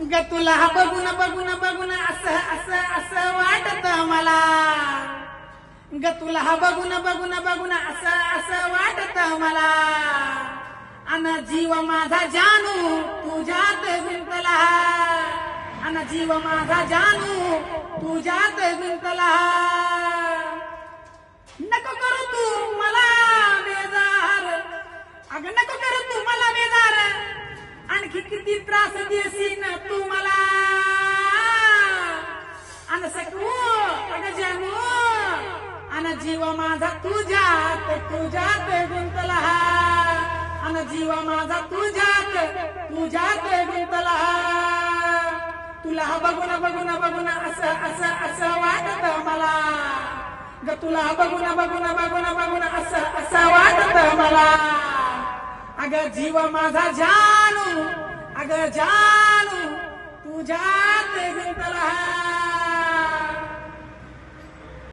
ग तुला बघून बघून बघून असं असं असं वाटत मला. ग तुला बघून बघून बघून असं असं वाटत मला. अन जीव माझा जानू तुझ्यात गुंतला. अन जीव माझा जानू तुझ्यात गुंतला. नको करू तू मला बेजार. अगं नको करू तू मला बेजार. आणखी किती त्रास देशील? जीव माझा तुझ्यात तुझ्यात गुंतला अन जीव माझा तुझ्यात तुझ्यात गुंतला तुला बघून बघून बघून असं असं असं वाटत मला. ग तुला बघून बघून बघून बघून असं असं वाटत मला. अग जीव माझा जानू अग जानू तुझ्यात गुंतला